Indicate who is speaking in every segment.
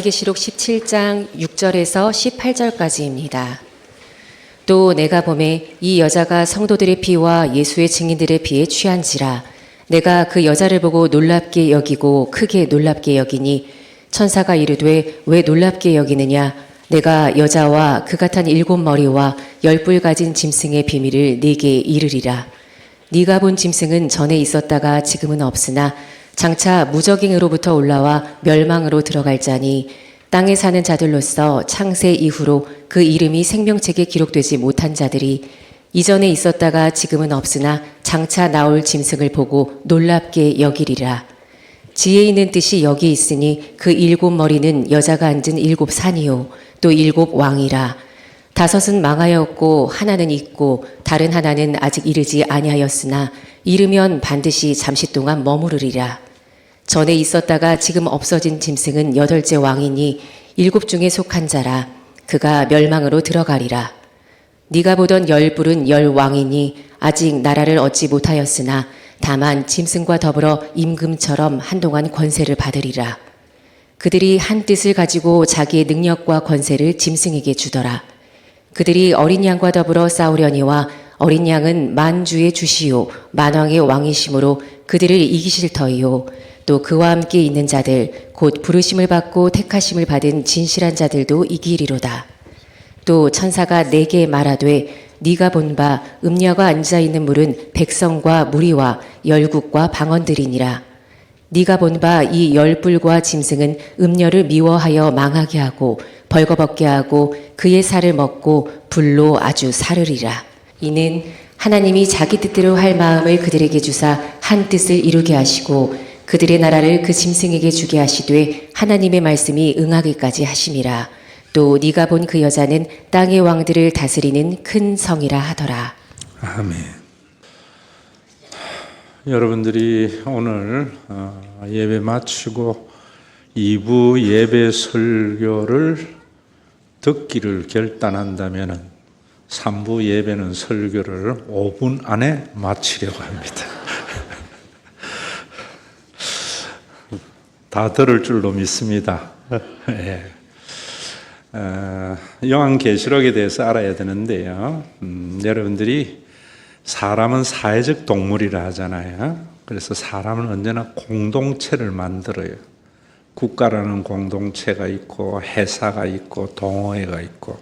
Speaker 1: 요한계시록 17장 6절에서 18절까지입니다. 또 내가 봄에 이 여자가 성도들의 피와 예수의 증인들의 피에 취한지라 내가 그 여자를 보고 놀랍게 여기고 크게 놀랍게 여기니 천사가 이르되 왜 놀랍게 여기느냐 내가 여자와 그 같은 일곱 머리와 열뿔 가진 짐승의 비밀을 네게 이르리라 네가 본 짐승은 전에 있었다가 지금은 없으나 장차 무적행으로부터 올라와 멸망으로 들어갈 자니 땅에 사는 자들로서 창세 이후로 그 이름이 생명책에 기록되지 못한 자들이 이전에 있었다가 지금은 없으나 장차 나올 짐승을 보고 놀랍게 여기리라. 지혜 있는 뜻이 여기 있으니 그 일곱 머리는 여자가 앉은 일곱 산이요 또 일곱 왕이라. 다섯은 망하였고 하나는 있고 다른 하나는 아직 이르지 아니하였으나 이르면 반드시 잠시 동안 머무르리라. 전에 있었다가 지금 없어진 짐승은 여덟째 왕이니 일곱 중에 속한 자라 그가 멸망으로 들어가리라. 네가 보던 열 뿔은 열 왕이니 아직 나라를 얻지 못하였으나 다만 짐승과 더불어 임금처럼 한동안 권세를 받으리라. 그들이 한 뜻을 가지고 자기의 능력과 권세를 짐승에게 주더라. 그들이 어린 양과 더불어 싸우려니와 어린 양은 만주의 주시요 만왕의 왕이심으로 그들을 이기실 터이요 또 그와 함께 있는 자들 곧 부르심을 받고 택하심을 받은 진실한 자들도 이기리로다. 또 천사가 내게 말하되 네가 본 바 음녀가 앉아 있는 물은 백성과 무리와 열국과 방언들이니라. 네가 본 바 이 열불과 짐승은 음녀를 미워하여 망하게 하고 벌거벗게 하고 그의 살을 먹고 불로 아주 사르리라. 이는 하나님이 자기 뜻대로 할 마음을 그들에게 주사 한 뜻을 이루게 하시고 그들의 나라를 그 짐승에게 주게 하시되 하나님의 말씀이 응하기까지 하심이라. 또 네가 본 그 여자는 땅의 왕들을 다스리는 큰 성이라 하더라.
Speaker 2: 아멘. 여러분들이 오늘 어, 예배 마치고 2부 예배 설교를 듣기를 결단한다면 3부 예배는 설교를 5분 안에 마치려고 합니다. 다 들을 줄로 믿습니다. 예. 어, 요한계시록에 대해서 알아야 되는데요. 음, 여러분들이 사람은 사회적 동물이라 하잖아요. 그래서 사람은 언제나 공동체를 만들어요. 국가라는 공동체가 있고 회사가 있고 동호회가 있고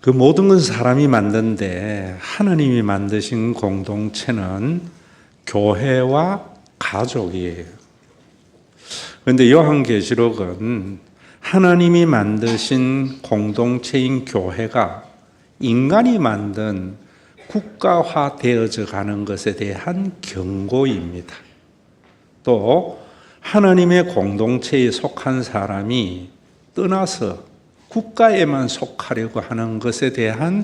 Speaker 2: 그 모든 건 사람이 만든데 하나님이 만드신 공동체는 교회와 가족이에요. 그런데 요한계시록은 하나님이 만드신 공동체인 교회가 인간이 만든 국가화 되어져 가는 것에 대한 경고입니다. 또 하나님의 공동체에 속한 사람이 떠나서 국가에만 속하려고 하는 것에 대한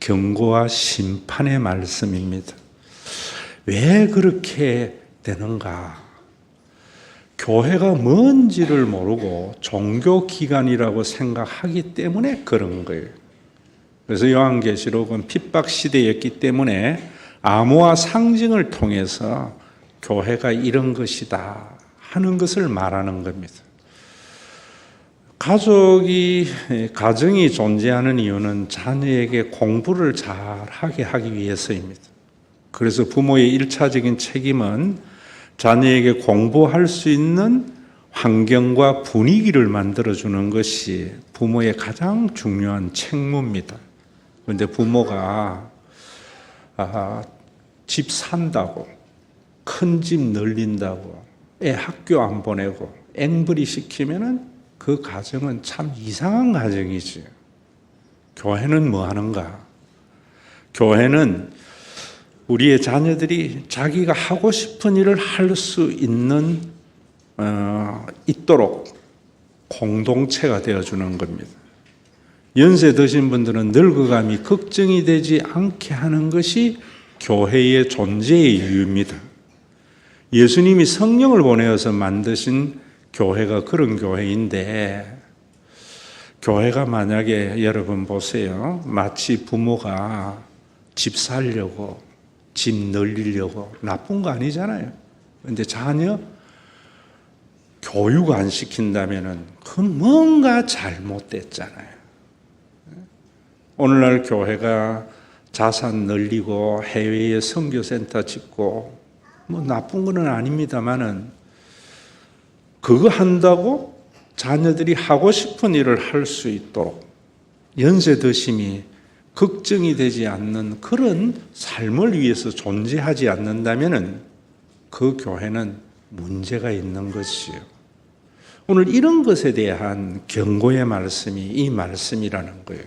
Speaker 2: 경고와 심판의 말씀입니다. 왜 그렇게 되는가? 교회가 뭔지를 모르고 종교 기관이라고 생각하기 때문에 그런 거예요. 그래서 요한계시록은 핍박 시대였기 때문에 암호화 상징을 통해서 교회가 이런 것이다 하는 것을 말하는 겁니다. 가족이 가정이 존재하는 이유는 자녀에게 공부를 잘 하게 하기 위해서입니다. 그래서 부모의 일차적인 책임은 자녀에게 공부할 수 있는 환경과 분위기를 만들어주는 것이 부모의 가장 중요한 책무입니다. 그런데 부모가 아, 집 산다고, 큰 집 늘린다고, 애 학교 안 보내고, 앵벌이 시키면은 그 가정은 참 이상한 가정이지. 교회는 뭐 하는가? 교회는 우리의 자녀들이 자기가 하고 싶은 일을 할 수 있는 어, 있도록 공동체가 되어주는 겁니다. 연세 드신 분들은 늙어감이 걱정이 되지 않게 하는 것이 교회의 존재의 이유입니다. 예수님이 성령을 보내어서 만드신 교회가 그런 교회인데, 교회가 만약에 여러분 보세요. 마치 부모가 집 살려고 집 늘리려고 나쁜 거 아니잖아요. 근데 자녀 교육 안 시킨다면은 그그 뭔가 잘못됐잖아요. 오늘날 교회가 자산 늘리고 해외에 선교센터 짓고 뭐 나쁜 거는 아닙니다만은 그거 한다고 자녀들이 하고 싶은 일을 할 수 있도록 연세 드심이 걱정이 되지 않는 그런 삶을 위해서 존재하지 않는다면은 그 교회는 문제가 있는 것이요. 오늘 이런 것에 대한 경고의 말씀이 이 말씀이라는 거예요.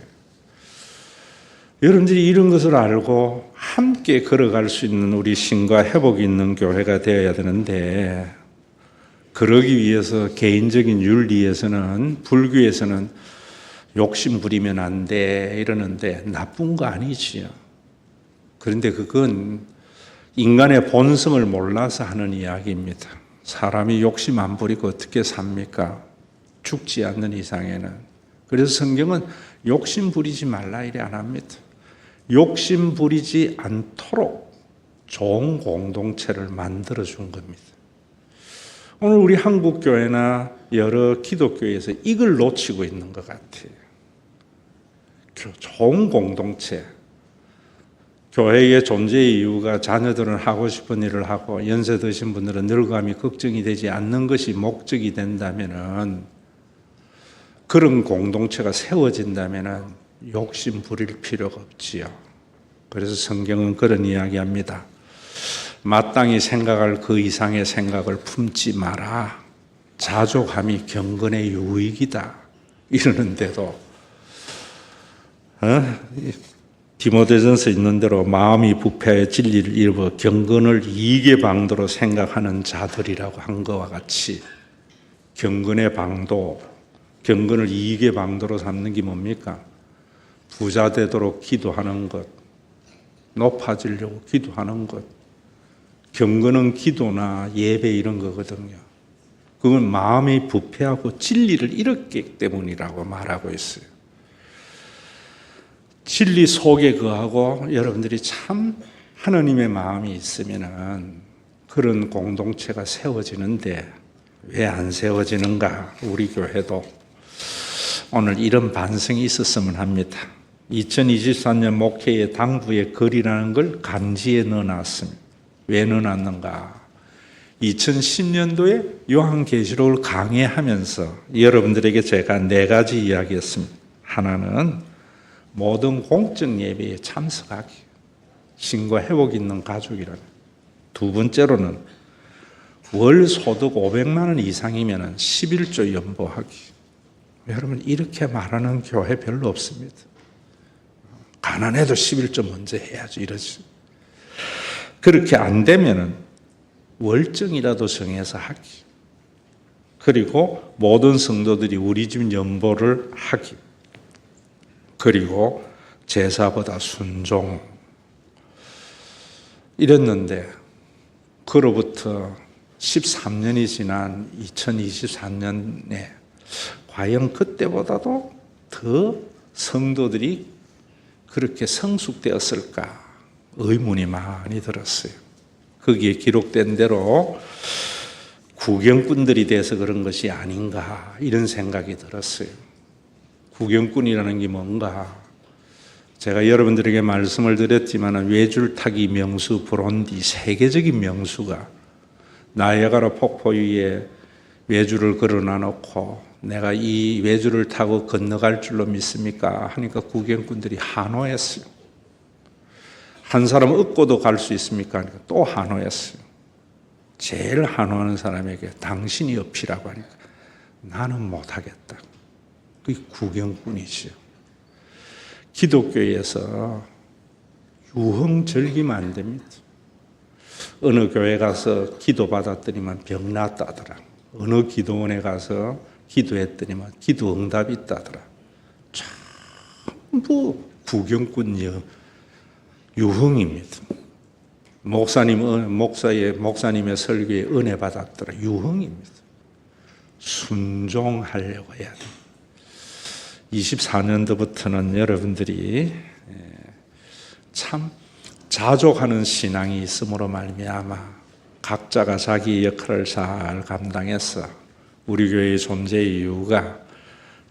Speaker 2: 여러분들이 이런 것을 알고 함께 걸어갈 수 있는 우리 신과 회복이 있는 교회가 되어야 되는데 그러기 위해서 개인적인 윤리에서는 불교에서는 욕심 부리면 안 돼 이러는데 나쁜 거 아니지요. 그런데 그건 인간의 본성을 몰라서 하는 이야기입니다. 사람이 욕심 안 부리고 어떻게 삽니까? 죽지 않는 이상에는. 그래서 성경은 욕심 부리지 말라 이래 안 합니다. 욕심 부리지 않도록 좋은 공동체를 만들어 준 겁니다. 오늘 우리 한국 교회나 여러 기독교에서 이걸 놓치고 있는 것 같아요. 좋은 공동체. 교회의 존재의 이유가 자녀들은 하고 싶은 일을 하고 연세 드신 분들은 늙어감이 걱정이 되지 않는 것이 목적이 된다면은 그런 공동체가 세워진다면은 욕심 부릴 필요가 없지요. 그래서 성경은 그런 이야기합니다. 마땅히 생각할 그 이상의 생각을 품지 마라. 자족함이 경건의 유익이다. 이러는데도 어? 디모데전서 있는 대로 마음이 부패하여 진리를 잃어 경건을 이익의 방도로 생각하는 자들이라고 한 것과 같이 경건의 방도, 경건을 이익의 방도로 삼는 게 뭡니까? 부자 되도록 기도하는 것, 높아지려고 기도하는 것, 경건은 기도나 예배 이런 거거든요. 그건 마음이 부패하고 진리를 잃었기 때문이라고 말하고 있어요. 진리 속에 거하고 여러분들이 참 하나님의 마음이 있으면은 그런 공동체가 세워지는데 왜 안 세워지는가? 우리 교회도 오늘 이런 반성이 있었으면 합니다. 2023년 목회의 당부의 글이라는 걸 간지에 넣어놨습니다. 왜 넣어놨는가? 2010년도에 요한계시록을 강해하면서 여러분들에게 제가 네 가지 이야기했습니다. 하나는 모든 공적 예배에 참석하기. 신과 회복 있는 가족이라는. 두 번째로는 월 소득 500만 원 이상이면 11조 연보하기. 여러분 이렇게 말하는 교회 별로 없습니다. 가난해도 11조 먼저 해야지 이러지. 그렇게 안 되면은 월정이라도 정해서 하기. 그리고 모든 성도들이 우리 집 연보를 하기. 그리고 제사보다 순종. 이랬는데, 그로부터 13년이 지난 2024년에 과연 그때보다도 더 성도들이 그렇게 성숙되었을까 의문이 많이 들었어요. 거기에 기록된 대로 구경꾼들이 돼서 그런 것이 아닌가 이런 생각이 들었어요. 구경꾼이라는 게 뭔가 제가 여러분들에게 말씀을 드렸지만 외줄타기 명수 브론디 세계적인 명수가 나야가라 폭포 위에 외줄을 걸어놔 놓고 내가 이 외줄을 타고 건너갈 줄로 믿습니까? 하니까 구경꾼들이 한호했어요. 한 사람 얻고도 갈 수 있습니까? 하니까 또 한호했어요. 제일 한호하는 사람에게 당신이 옆이라고 하니까 나는 못하겠다. 그게 구경꾼이지요. 기독교에서 유흥 즐기면 안 됩니다. 어느 교회 가서 기도 받았더니만 병 났다더라. 어느 기도원에 가서 기도했더니만 기도 응답이 있다더라. 전부 구경꾼 여, 유흥입니다. 목사님, 어, 목사의, 목사님의 설교에 은혜 받았더라. 유흥입니다. 순종하려고 해야 돼. 24년도부터는 여러분들이 예, 참 자족하는 신앙이 있음으로 말미암아 각자가 자기 역할을 잘 감당해서 우리 교회의 존재의 이유가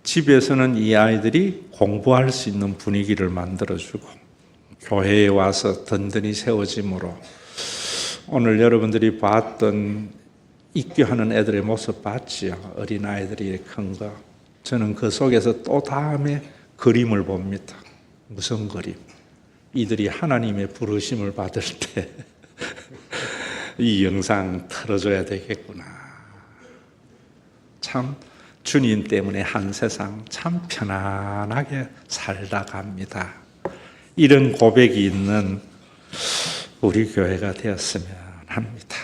Speaker 2: 집에서는 이 아이들이 공부할 수 있는 분위기를 만들어주고 교회에 와서 든든히 세워짐으로 오늘 여러분들이 봤던 입교하는 애들의 모습 봤지요. 어린 아이들이 큰 거. 저는 그 속에서 또 다음에 그림을 봅니다. 무슨 그림? 이들이 하나님의 부르심을 받을 때 이 영상 틀어줘야 되겠구나. 참 주님 때문에 한 세상 참 편안하게 살다 갑니다. 이런 고백이 있는 우리 교회가 되었으면 합니다.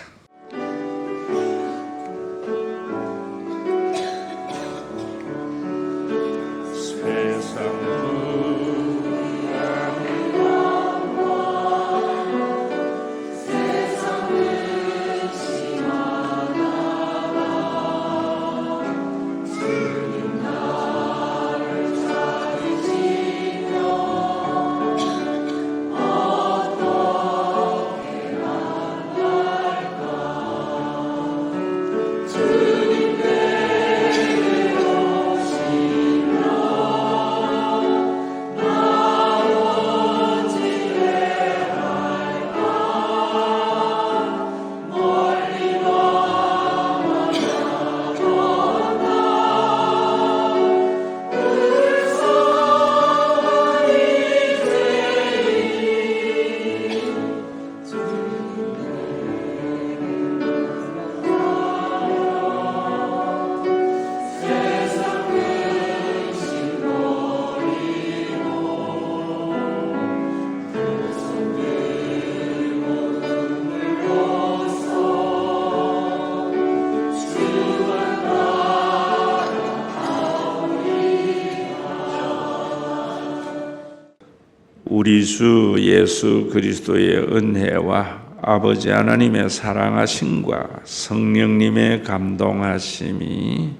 Speaker 2: 우리 주 예수 그리스도의 은혜와 아버지 하나님의 사랑하심과 성령님의 감동하심이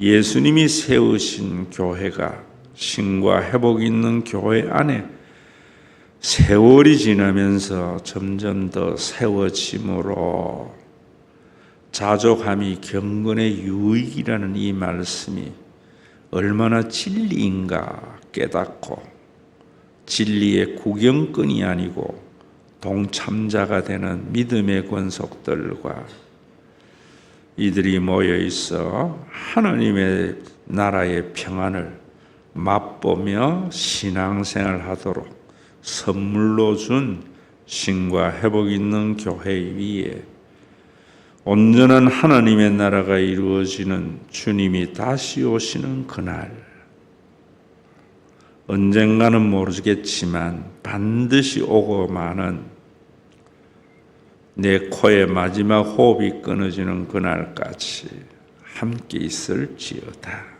Speaker 2: 예수님이 세우신 교회가 신과 회복 있는 교회 안에 세월이 지나면서 점점 더 세워짐으로 자족함이 경건의 유익이라는 이 말씀이 얼마나 진리인가 깨닫고 진리의 구경꾼이 아니고 동참자가 되는 믿음의 권속들과 이들이 모여 있어 하나님의 나라의 평안을 맛보며 신앙생활 하도록 선물로 준 신과 회복 있는 교회 위에 온전한 하나님의 나라가 이루어지는 주님이 다시 오시는 그날 언젠가는 모르겠지만 반드시 오고 마는 내 코의 마지막 호흡이 끊어지는 그날까지 함께 있을지어다.